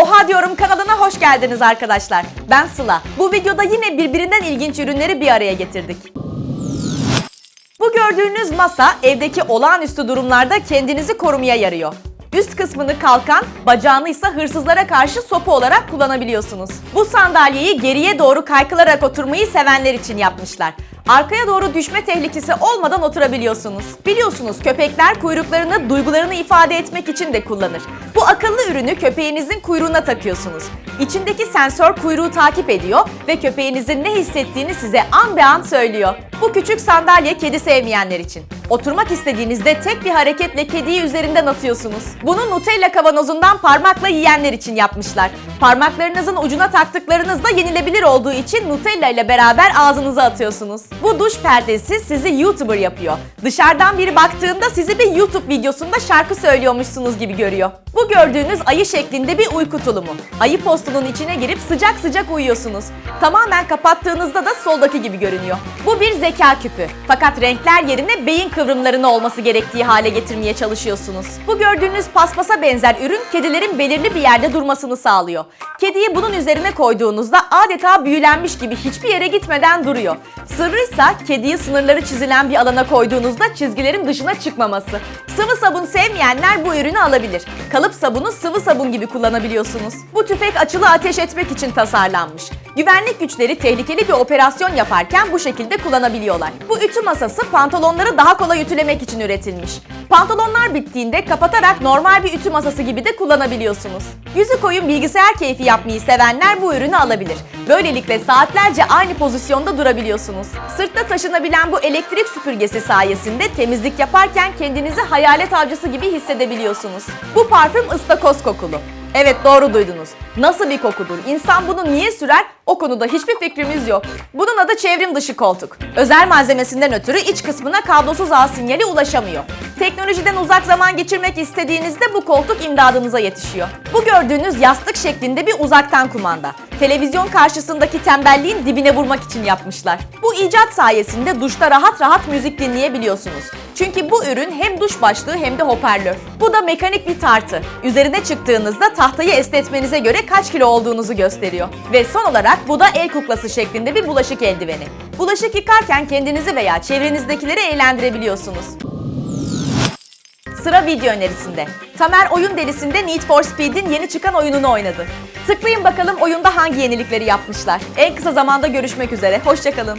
Oha diyorum kanalına hoş geldiniz arkadaşlar. Ben Sıla. Bu videoda yine birbirinden ilginç ürünleri bir araya getirdik. Bu gördüğünüz masa evdeki olağanüstü durumlarda kendinizi korumaya yarıyor. Üst kısmını kalkan, bacağını ise hırsızlara karşı sopa olarak kullanabiliyorsunuz. Bu sandalyeyi geriye doğru kaykılarak oturmayı sevenler için yapmışlar. Arkaya doğru düşme tehlikesi olmadan oturabiliyorsunuz. Biliyorsunuz köpekler kuyruklarını duygularını ifade etmek için de kullanır. Bu akıllı ürünü köpeğinizin kuyruğuna takıyorsunuz. İçindeki sensör kuyruğu takip ediyor ve köpeğinizin ne hissettiğini size an be an söylüyor. Bu küçük sandalye kedi sevmeyenler için. Oturmak istediğinizde tek bir hareketle kediyi üzerinden atıyorsunuz. Bunu Nutella kavanozundan parmakla yiyenler için yapmışlar. Parmaklarınızın ucuna taktıklarınızda yenilebilir olduğu için Nutella ile beraber ağzınıza atıyorsunuz. Bu duş perdesi sizi YouTuber yapıyor. Dışarıdan biri baktığında sizi bir YouTube videosunda şarkı söylüyormuşsunuz gibi görüyor. Bu gördüğünüz ayı şeklinde bir uyku tulumu. Ayı postunun içine girip sıcak sıcak uyuyorsunuz. Tamamen kapattığınızda da soldaki gibi görünüyor. Bu bir zeka küpü. Fakat renkler yerine beyin kıvrımlarının olması gerektiği hale getirmeye çalışıyorsunuz. Bu gördüğünüz paspasa benzer ürün kedilerin belirli bir yerde durmasını sağlıyor. Kediyi bunun üzerine koyduğunuzda adeta büyülenmiş gibi hiçbir yere gitmeden duruyor. Sırrıysa kediyi sınırları çizilen bir alana koyduğunuzda çizgilerin dışına çıkmaması. Sıvı sabun sevmeyenler bu ürünü alabilir. Kalıp sabunu sıvı sabun gibi kullanabiliyorsunuz. Bu tüfek açılı ateş etmek için tasarlanmış. Güvenlik güçleri tehlikeli bir operasyon yaparken bu şekilde kullanabiliyorlar. Bu ütü masası pantolonları daha kolay ütülemek için üretilmiş. Pantolonlar bittiğinde kapatarak normal bir ütü masası gibi de kullanabiliyorsunuz. Yüzü koyun bilgisayar keyfi yapmayı sevenler bu ürünü alabilir. Böylelikle saatlerce aynı pozisyonda durabiliyorsunuz. Sırtta taşınabilen bu elektrik süpürgesi sayesinde temizlik yaparken kendinizi hayalet avcısı gibi hissedebiliyorsunuz. Bu parfüm ıstakoz kokulu. Evet doğru duydunuz. Nasıl bir kokudur? İnsan bunu niye sürer? O konuda hiçbir fikrimiz yok. Bunun adı çevrim dışı koltuk. Özel malzemesinden ötürü iç kısmına kablosuz ağ sinyali ulaşamıyor. Teknolojiden uzak zaman geçirmek istediğinizde bu koltuk imdadınıza yetişiyor. Bu gördüğünüz yastık şeklinde bir uzaktan kumanda. Televizyon karşısındaki tembelliğin dibine vurmak için yapmışlar. Bu icat sayesinde duşta rahat rahat müzik dinleyebiliyorsunuz. Çünkü bu ürün hem duş başlığı hem de hoparlör. Bu da mekanik bir tartı. Üzerine çıktığınızda tahtayı esnetmenize göre kaç kilo olduğunuzu gösteriyor. Ve son olarak bu da el kuklası şeklinde bir bulaşık eldiveni. Bulaşık yıkarken kendinizi veya çevrenizdekileri eğlendirebiliyorsunuz. Sıra video önerisinde. Tamer Oyun Delisi'nde Need for Speed'in yeni çıkan oyununu oynadı. Tıklayın bakalım oyunda hangi yenilikleri yapmışlar. En kısa zamanda görüşmek üzere. Hoşçakalın.